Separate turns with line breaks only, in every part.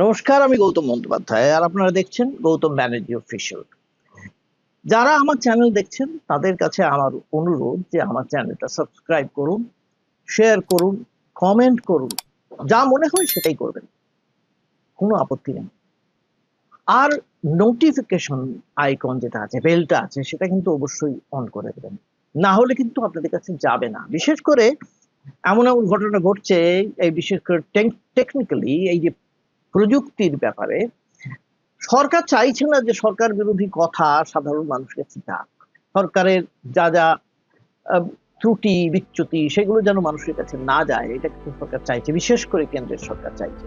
নমস্কার, আমি গৌতম বন্দ্যোপাধ্যায় আর আপনারা দেখছেন গৌতম ব্যানার্জি অফিসিয়াল যারা আমার চ্যানেল দেখছেন, তাদের কাছে আমার অনুরোধ যে আমার চ্যানেলটা সাবস্ক্রাইব করুন শেয়ার করুন কমেন্ট করুন, যা মনে হয় সেটাই করবেন। কোনো আপত্তি নেই। আর নোটিফিকেশন আইকন যেটা আছে বেলটা আছে, সেটা কিন্তু অবশ্যই অন করে দেবেন। না হলে কিন্তু আপনাদের কাছে যাবে না। বিশেষ করে এমন এমন ঘটনা ঘটছে, এই বিশেষ করে টেকনিক্যালি এই যে প্রযুক্তির ব্যাপারে, সরকার চাইছে না যে সরকার বিরোধী কথা সাধারণ মানুষের কাছে যাক। সরকারের যা যা ত্রুটি, বিচ্যুতি, সেগুলো যেন মানুষের কাছে না যায়, এটা কিন্তু সরকার চাইছে, বিশেষ করে কেন্দ্রের সরকার চাইছে।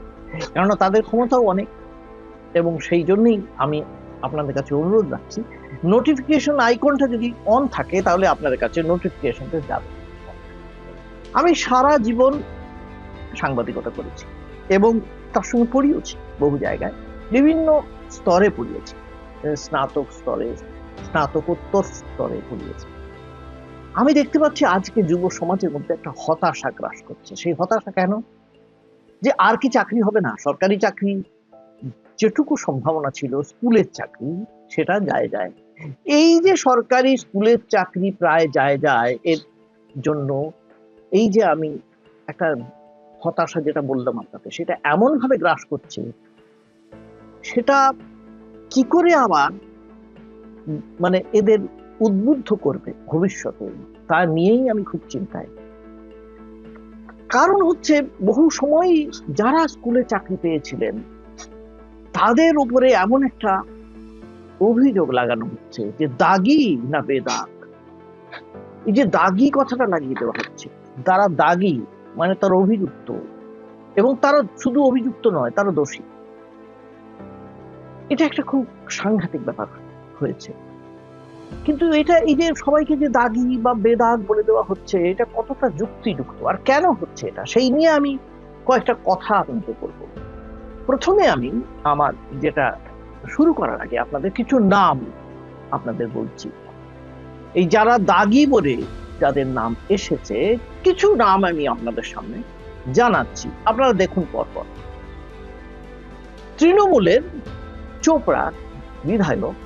কেননা তাদের ক্ষমতাও অনেক। এবং সেই জন্যই আমি আপনাদের কাছে অনুরোধ রাখছি নোটিফিকেশন আইকনটা যদি অন থাকে, তাহলে আপনাদের কাছে নোটিফিকেশনটা যাবে। আমি সারা জীবন সাংবাদিকতা করেছি। এবং তার সঙ্গে পড়িয়েছি বহু জায়গায়। বিভিন্ন স্তরে পড়িয়েছি। স্নাতক স্তরে, স্নাতকোত্তর স্তরে পড়িয়েছি। আমি দেখতে পাচ্ছি আজকে যুব সমাজের মধ্যে একটা হতাশা গ্রাস করছে। সেই হতাশা কেন? যে আর কি চাকরি হবে না, সরকারি চাকরি, যেটুকু সম্ভাবনা ছিল, স্কুলের চাকরি, সেটা যায় যায়। এই যে সরকারি স্কুলের চাকরি প্রায় যায় যায়, এর জন্য এই যে আমি একটা হতাশা যেটা বললাম আপনাকে, সেটা এমন ভাবে গ্রাস করছে, সেটা কি করে আবার মানে এদের উদ্বুদ্ধ করবে ভবিষ্যতে? তা নিয়েই আমি খুব চিন্তায়। কারণ হচ্ছে বহু সময় যারা স্কুলে চাকরি পেয়েছিলেন, তাদের উপরে এমন একটা অভিযোগ লাগানো হচ্ছে যে দাগি না বেদাগ। এই যে দাগি কথাটা লাগিয়ে দেওয়া হচ্ছে তারা দাগি মানে তার অভিযুক্ত। এবং তারা শুধু অভিযুক্ত নয় তারা দোষী। এটা একটা খুব সাংঘাতিক ব্যাপার হয়েছে। কিন্তু এটা, এই যে সবাইকে যে দাগি বা বেদাগ বলে দেওয়া হচ্ছে, এটা কতটা যুক্তিযুক্ত? আর কেন হচ্ছে এটা? সেই নিয়ে আমি কয়েকটা কথা আপনাকে বলব প্রথমে আমি আমার যেটা শুরু করার আগে আপনাদের কিছু নাম আপনাদের বলছি। এই যারা দাগি বলে যাদের নাম এসেছে, কিছু নাম আমি আপনাদের সামনে জানাচ্ছি। আপনারা দেখুন পরপর। তৃণমূলের চোপড়া বিধায়ক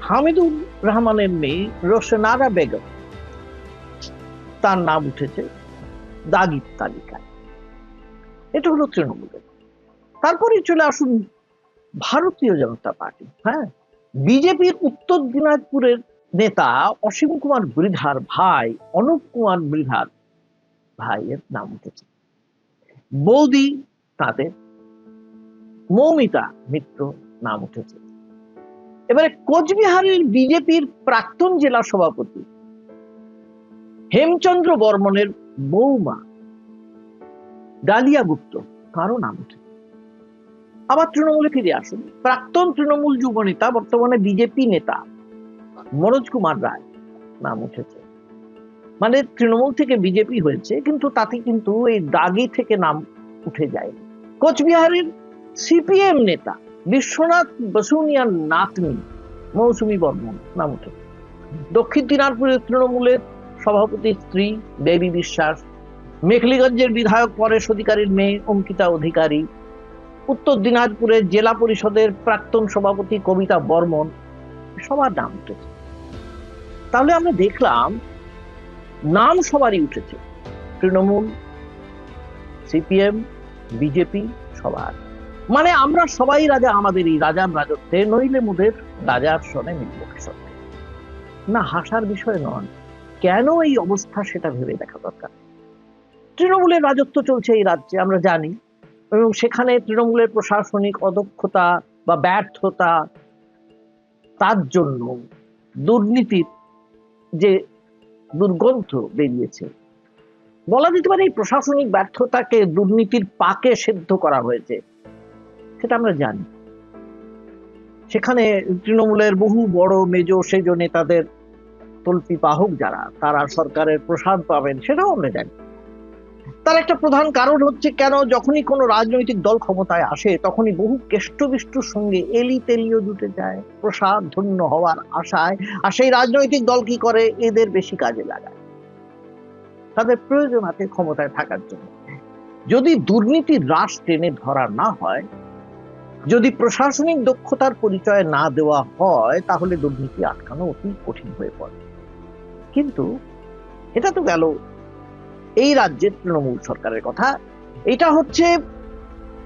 হামিদুর রহমানের মেয়ে রোশনারা বেগম, তার নাম উঠেছে দাগির তালিকায়। এটা হলো তৃণমূলের। তারপরে চলে আসুন ভারতীয় জনতা পার্টি হ্যাঁ? বিজেপির উত্তর দিনাজপুরের নেতা অসীম কুমার মৃধার ভাই, অনুপ কুমার মৃধার ভাইয়ের নাম উঠেছে। বৌদি তাদের মৌমিতা মিত্র নাম উঠেছে। এবারে কোচবিহারের বিজেপির প্রাক্তন জেলা সভাপতি হেমচন্দ্র বর্মনের বৌমা ডালিয়া গুপ্ত কারও নাম উঠেছে। আবার তৃণমূলে ফিরে আসুন। প্রাক্তন তৃণমূল যুব নেতা বর্তমানে বিজেপি নেতা মনোজ কুমার রায় নাম উঠেছে। মানে তৃণমূল থেকে বিজেপি হয়েছে, কিন্তু তাতে কিন্তু এই দাগি থেকে নাম উঠে যায় কোচবিহারের সিপিএম নেতা বিশ্বনাথ বসুনিয়ার নাতনি মৌসুমী বর্মন নাম উঠেছে। দক্ষিণ দিনাজপুরের তৃণমূলের সভাপতি স্ত্রী দেবী বিশ্বাস, মেখলিগঞ্জের বিধায়ক পরেশ অধিকারীর মেয়ে অঙ্কিতা অধিকারী, উত্তর দিনাজপুরের জেলা পরিষদের প্রাক্তন সভাপতি কবিতা বর্মন সবার নাম উঠেছে। তাহলে আমরা দেখলাম নাম সবারই উঠেছে। তৃণমূল, সিপিএম, বিজেপি সবার। মানে আমরা সবাই রাজা, আমাদের এই রাজার রাজত্বে নইলে মোদের রাজার সনে মিলব সত্যি? না, হাসার বিষয় নয়। কেন এই অবস্থা সেটা ভেবে দেখা দরকার? তৃণমূলের রাজত্ব চলছে এই রাজ্যে, আমরা জানি। এবং সেখানে তৃণমূলের প্রশাসনিক অদক্ষতা বা ব্যর্থতা তার জন্য দুর্নীতির যে দুর্গন্ধ বেরিয়েছে। বলা যেতে পারে এই প্রশাসনিক ব্যর্থতাকে দুর্নীতির পাকে সেদ্ধ করা হয়েছে, সেটা আমরা জানি। সেখানে তৃণমূলের বহু বড় মেজ সেজ নেতাদের তল্পি বাহক যারা, তারা সরকারের প্রসাদ পাবেন, সেটাও আমরা জানি। তার একটা প্রধান কারণ হচ্ছে কেন যখনই কোনো রাজনৈতিক দল ক্ষমতায় আসে, তখনই বহু কেষ্টবিষ্টুর সঙ্গে এলি তেলিও জুটে যায়, প্রসাদ ধন্য হওয়ার আশায়। আর সেই রাজনৈতিক দল কি করে? এদের বেশি কাজে লাগায়। তাদের প্রয়োজন আছে ক্ষমতায় থাকার জন্য। যদি দুর্নীতির রাশ টেনে ধরা না হয়, যদি প্রশাসনিক দক্ষতার পরিচয় না দেওয়া হয়, তাহলে দুর্নীতি আটকানো অতি কঠিন হয়ে পড়ে। কিন্তু এটা তো গেল এই রাজ্যের তৃণমূল সরকারের কথা। এটা হচ্ছে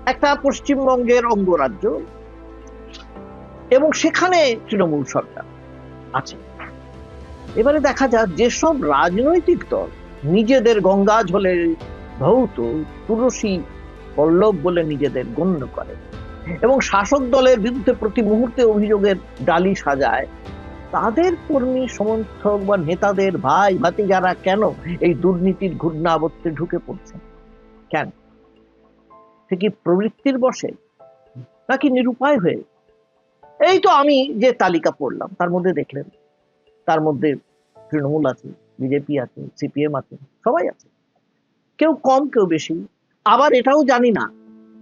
একটা পশ্চিমবঙ্গের অঙ্গরাজ্য এবং সেখানে তৃণমূল সরকার আছে। এবারে দেখা যাক, যেসব রাজনৈতিক দল নিজেদের গঙ্গা জলের ভৌত তুলসী পল্লব বলে নিজেদের গণ্য করে এবং শাসক দলের বিরুদ্ধে প্রতি মুহূর্তে অভিযোগের ডালি সাজায় তাদের কর্মী সমর্থক বা নেতাদের ভাই ভাতি যারা কেন এই দুর্নীতির ঘূর্ণাবর্তে ঢুকে পড়ছে কেন? কি প্রবৃত্তির বসে? নাকি নিরুপায় হয়ে? এই তো আমি যে তালিকা পড়লাম, তার মধ্যে দেখলেন, তার মধ্যে তৃণমূল আছে, বিজেপি আছে, সিপিএম আছে, সবাই আছে। কেউ কম, কেউ বেশি। আবার এটাও জানি না,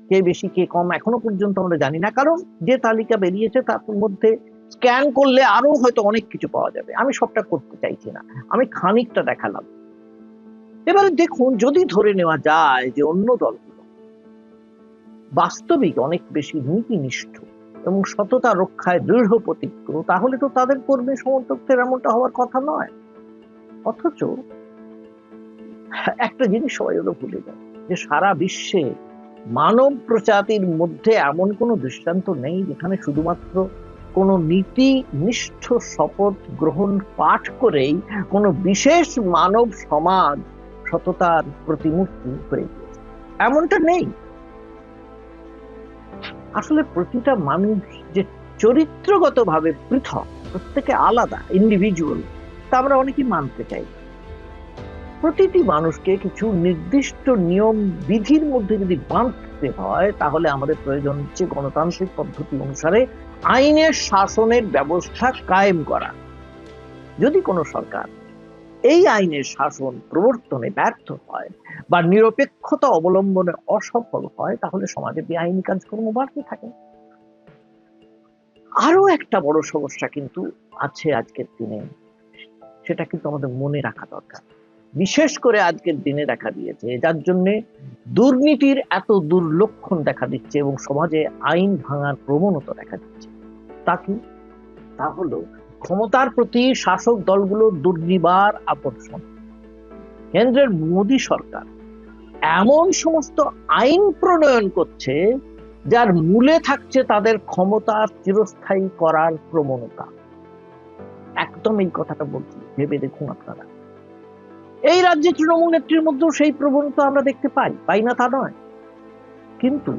কে বেশি, কে কম, এখনও পর্যন্ত আমরা জানি না। কারণ যে তালিকা বেরিয়েছে, তার মধ্যে স্ক্যান করলে আরও হয়তো অনেক কিছু পাওয়া যাবে। আমি সবটা করতে চাইছি না। আমি খানিকটা দেখালাম। এবারে দেখুন, যদি ধরে নেওয়া যায় যে অন্য দলগুলো বাস্তবিক অনেক বেশি নীতিনিষ্ঠ এবং সততা রক্ষায় দৃঢ় প্রতিজ্ঞ তাহলে তো তাদের কর্মী সমর্থকদের এমনটা হওয়ার কথা নয়। অথচ একটা জিনিস সবাই হলো ভুলে যায়, যে সারা বিশ্বে মানব প্রজাতির মধ্যে এমন কোনো দৃষ্টান্ত নেই যেখানে শুধুমাত্র কোনো নীতি, নিষ্ঠ শপথ গ্রহণ পাঠ করেই কোনো বিশেষ মানব সমাজ সততার প্রতিমূর্তি হয়ে এমনটা নেই। আসলে প্রতিটা মানুষ যে চরিত্রগতভাবে পৃথক, প্রত্যেকে আলাদা ইন্ডিভিজুয়াল তা আমরা অনেকেই মানতে চাই। প্রতিটি মানুষকে কিছু নির্দিষ্ট নিয়ম, বিধির মধ্যে যদি বাঁধতে হয়, তাহলে আমাদের প্রয়োজন হচ্ছে গণতান্ত্রিক পদ্ধতি অনুসারে আইনের শাসনের ব্যবস্থা কায়েম করা। যদি কোনো সরকার এই আইনের শাসন প্রবর্তনে ব্যর্থ হয় বা নিরপেক্ষতা অবলম্বনে অসফল হয়, তাহলে সমাজে বেআইনি কাজকর্ম বাড়তে থাকে। আরও একটা বড় সমস্যা কিন্তু আছে আজকের দিনে, সেটা কিন্তু আমাদের মনে রাখা দরকার। বিশেষ করে আজকের দিনে দেখা দিয়েছে, যার জন্য দুর্নীতির এত দুর্লক্ষণ দেখা দিচ্ছে এবং সমাজে আইন ভাঙার প্রবণতা দেখা দিচ্ছে। তা কি? তা হলো, ক্ষমতার প্রতি শাসক দলগুলোর দুর্নিবার আকর্ষণ। কেন্দ্রের মোদী সরকার এমন সমস্ত আইন প্রণয়ন করছে, যার মূলে থাকছে তাদের ক্ষমতা চিরস্থায়ী করার প্রবণতা। একদম এই কথাটা বলছি, ভেবে দেখুন আপনারা। এই রাজ্যে তৃণমূল নেত্রীর মধ্যেও সেই প্রবণতা আমরা দেখতে পাই পাই না তা নয়? কিন্তু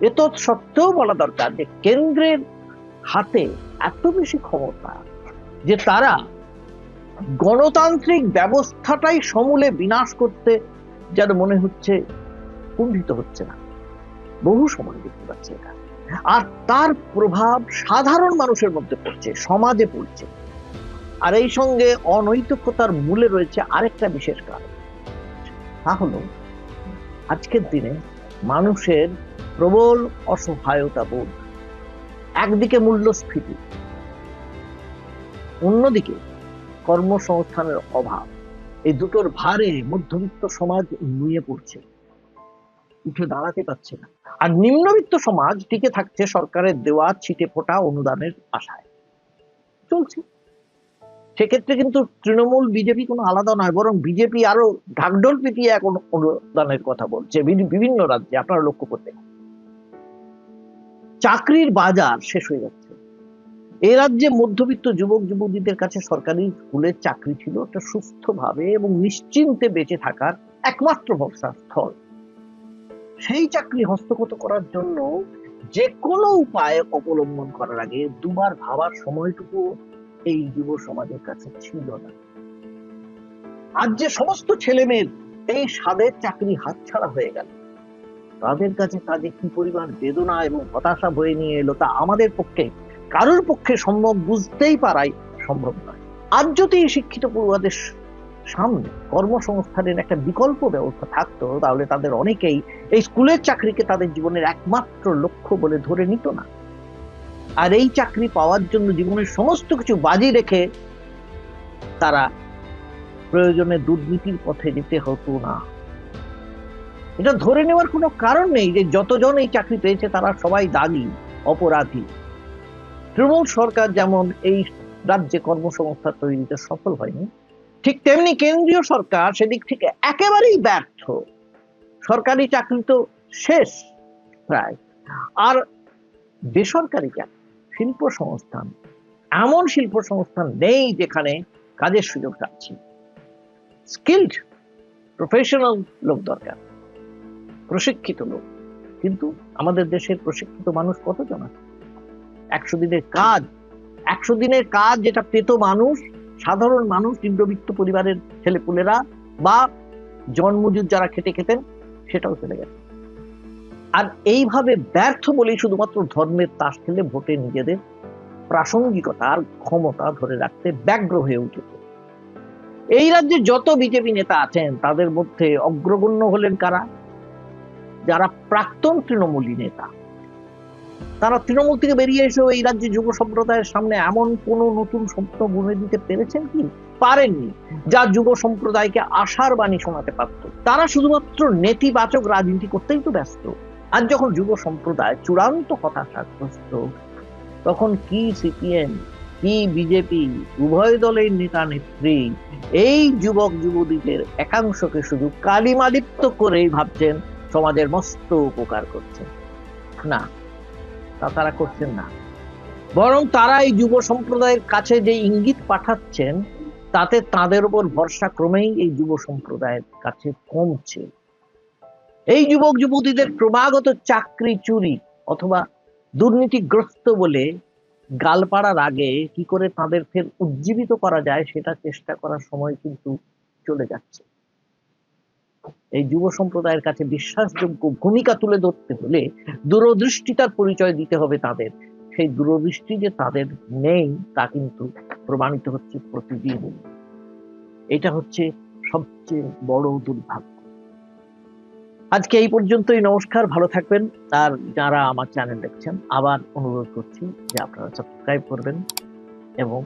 এত সত্ত্বেও বলা দরকার যে কেন্দ্রের হাতে এত বেশি ক্ষমতা যে তারা গণতান্ত্রিক ব্যবস্থাটাই সমূলে বিনাশ করতে যেন মনে হচ্ছে কুণ্ঠিত হচ্ছে না। বহু সময় দেখতে পাচ্ছি এটা। আর তার প্রভাব সাধারণ মানুষের মধ্যে পড়ছে, সমাজে পড়ছে। আর এই সঙ্গে অনৈতিকতার মূলে রয়েছে আরেকটা বিশেষ কারণ। তা হলো, আজকের দিনে মানুষের প্রবল অসহায়তা বোধ একদিকে মূল্যস্ফীতি, অন্যদিকে কর্মসংস্থানের অভাব। এই দুটোর ভারে মধ্যবিত্ত সমাজ নুয়ে পড়ছে, উঠে দাঁড়াতে পারছে না। আর নিম্নবিত্ত সমাজ টিকে থাকছে সরকারের দেওয়া ছিটে ফোটা অনুদানের আশায়। চলছে। সেক্ষেত্রে কিন্তু তৃণমূল, বিজেপি কোনো আলাদা নয়, বরং বিজেপি আরও ঢাকঢোল পিটিয়ে এখন অনুদানের কথা বলছে। বিভিন্ন রাজ্যে, আপনারা লক্ষ্য করতে চাকরির বাজার শেষ হয়ে যাচ্ছে। এ রাজ্যে মধ্যবিত্ত যুবক যুবতীদের কাছে সরকারি স্কুলের চাকরি ছিল একটা সুস্থভাবে এবং নিশ্চিন্তে বেঁচে থাকার একমাত্র ভরসা স্থল সেই চাকরি হস্তগত করার জন্য যে কোনো উপায় অবলম্বন করার আগে দুবার ভাবার সময়টুকু এই যুব সমাজের কাছে ছিল না। আজ যে সমস্ত ছেলে মেয়ের এই স্বাদের চাকরি হাতছাড়া হয়ে গেল। তাদের কাছে কাজে কি পরিমাণ বেদনা এবং হতাশা বয়ে নিয়ে এলো তা আমাদের পক্ষে, কারোর পক্ষে সম্ভব বুঝতেই পারাই সম্ভব নয়। আজ যদি শিক্ষিত পড়ুয়াদের সামনে কর্মসংস্থানের একটা বিকল্প ব্যবস্থা থাকতো, তাহলে তাদের অনেকেই এই স্কুলের চাকরিকে তাদের জীবনের একমাত্র লক্ষ্য বলে ধরে নিত না। আর এই চাকরি পাওয়ার জন্য জীবনের সমস্ত কিছু বাজি রেখে তারা প্রয়োজনে দুর্নীতির পথে যেতে হতো না। এটা ধরে নেওয়ার কোনো কারণ নেই যে যতজন এই চাকরি পেয়েছে তারা সবাই দাগি, অপরাধী। তৃণমূল সরকার যেমন এই রাজ্যে কর্মসংস্থান তৈরিতে সফল হয়নি, ঠিক তেমনি কেন্দ্রীয় সরকার সেদিক থেকে একেবারেই ব্যর্থ। সরকারি চাকরি তো শেষ প্রায়। আর বেসরকারি চাকরি শিল্প সংস্থান এমন শিল্প সংস্থান নেই যেখানে কাজের সুযোগ পাচ্ছি স্কিল্ড, প্রফেশনাল লোক দরকার। প্রশিক্ষিত লোক। কিন্তু আমাদের দেশের প্রশিক্ষিত মানুষ কতজন আছে? একশো দিনের কাজ। একশো দিনের কাজ যেটা পেত মানুষ, সাধারণ মানুষ, নিম্নবিত্ত পরিবারের ছেলেপুলেরা বা জন্মজুর যারা খেটে খেতেন, সেটাও চলে গেছে। আর এইভাবে ব্যর্থ বলেই শুধুমাত্র ধর্মের তাস খেলে ভোটে নিজেদের প্রাসঙ্গিকতা আর ক্ষমতা ধরে রাখতে ব্যগ্র হয়ে উঠেছে। এই রাজ্যে যত বিজেপি নেতা আছেন, তাদের মধ্যে অগ্রগণ্য হলেন কারা? যারা প্রাক্তন তৃণমূলী নেতা, তারা তৃণমূল থেকে বেরিয়ে এসেও এই রাজ্যে যুব সম্প্রদায়ের সামনে এমন কোন নতুন স্বপ্ন বুনে দিতে পেরেছেন কি? পারেননি। যা যুব সম্প্রদায়কে আশার বাণী শোনাতে পারত। তারা শুধুমাত্র নেতিবাচক রাজনীতি করতেই তো ব্যস্ত। আর যখন যুব সম্প্রদায় চূড়ান্ত হতাশাগ্রস্ত তখন কি সিপিএম, কি বিজেপি, উভয় দলের নেতা নেত্রী এই যুবক যুবতীদের একাংশকে শুধু কালিমালিপ্ত করেই ভাবছেন সমাজের মস্ত উপকার করছেন। না, তা তারা করছেন না। বরং তারা এই যুব সম্প্রদায়ের কাছে যে ইঙ্গিত পাঠাচ্ছেন, তাতে তাদের উপর ভরসা ক্রমেই এই যুব সম্প্রদায়ের কাছে কমছে। এই যুবক যুবতীদের ক্রমাগত চাকরি চুরি অথবা দুর্নীতিগ্রস্ত বলে গাল পাড়ার আগে কি করে তাদের ফের উজ্জীবিত করা যায়, সেটা চেষ্টা করার সময় কিন্তু চলে যাচ্ছে। এই যুব সম্প্রদায়ের কাছে বিশ্বাসযোগ্য ভূমিকা তুলে ধরতে হলে দূরদৃষ্টিতার পরিচয় দিতে হবে তাদের। সেই দূরদৃষ্টি যে তাদের নেই, তা কিন্তু প্রমাণিত হচ্ছে প্রতিদিন এটা হচ্ছে সবচেয়ে বড় দুর্ভাগ্য। আজকে এই পর্যন্তই, নমস্কার, ভালো থাকবেন। আর যারা আমার চ্যানেল দেখছেন, আবার অনুরোধ করছি যে আপনারা সাবস্ক্রাইব করবেন এবং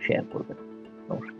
শেয়ার করবেন। নমস্কার।